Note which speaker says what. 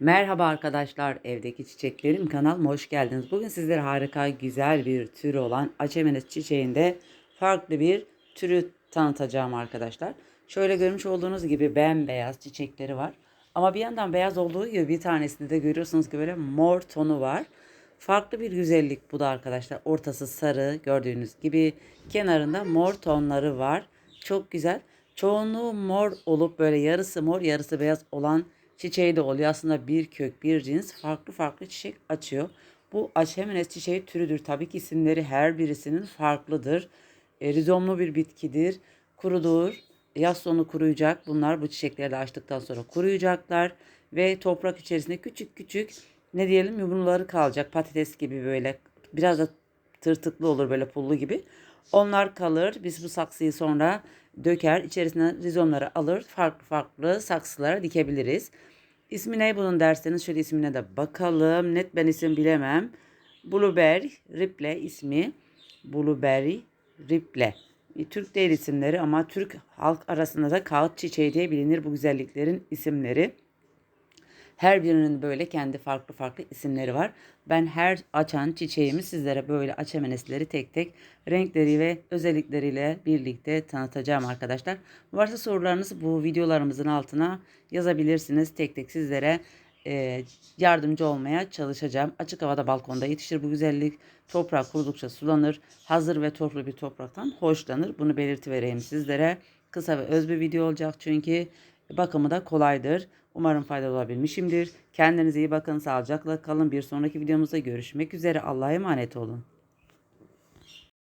Speaker 1: Merhaba arkadaşlar, evdeki çiçeklerim kanalıma hoş geldiniz. Bugün sizlere harika, güzel bir türü olan Açemenes çiçeğinde farklı bir türü tanıtacağım arkadaşlar. Şöyle görmüş olduğunuz gibi bembeyaz çiçekleri var. Ama bir yandan beyaz olduğu gibi bir tanesinde de görüyorsunuz ki böyle mor tonu var. Farklı bir güzellik bu da arkadaşlar. Ortası sarı gördüğünüz gibi kenarında mor tonları var. Çok güzel. Çoğunluğu mor olup böyle yarısı mor yarısı beyaz olan çiçeği de oluyor. Aslında bir kök bir cins farklı farklı çiçek açıyor. Bu Aşemenes çiçeği türüdür. Tabii ki isimleri her birisinin farklıdır. E, rizomlu bir bitkidir. Kurudur. Yaz sonu kuruyacak. Bunlar bu çiçekleri açtıktan sonra kuruyacaklar. Ve toprak içerisinde küçük küçük ne diyelim yumruları kalacak. Patates gibi böyle biraz da tırtıklı olur böyle pullu gibi. Onlar kalır. Biz bu saksıyı sonra döker. içerisine rizomları alır. Farklı farklı saksılara dikebiliriz. İsmi ne bunun derseniz şöyle ismine de bakalım. Net ben isim bilemem. Blueberry Riple ismi. Blueberry Riple. E, Türk değil isimleri ama Türk halk arasında da kağıt çiçeği diye bilinir bu güzelliklerin isimleri. Her birinin böyle kendi farklı farklı isimleri var. Ben her açan çiçeğimi sizlere böyle açamenesleri tek tek renkleri ve özellikleriyle birlikte tanıtacağım arkadaşlar. Varsa sorularınız bu videolarımızın altına yazabilirsiniz. Tek tek sizlere e, yardımcı olmaya çalışacağım. Açık havada balkonda yetişir bu güzellik. Toprak kurudukça sulanır. Hazır ve torflu bir topraktan hoşlanır. Bunu belirtivereyim sizlere. Kısa ve öz bir video olacak çünkü bakımı da kolaydır. Umarım faydalı olabilmişimdir. Kendinize iyi bakın. Sağlıcakla kalın. Bir sonraki videomuzda görüşmek üzere. Allah'a emanet olun.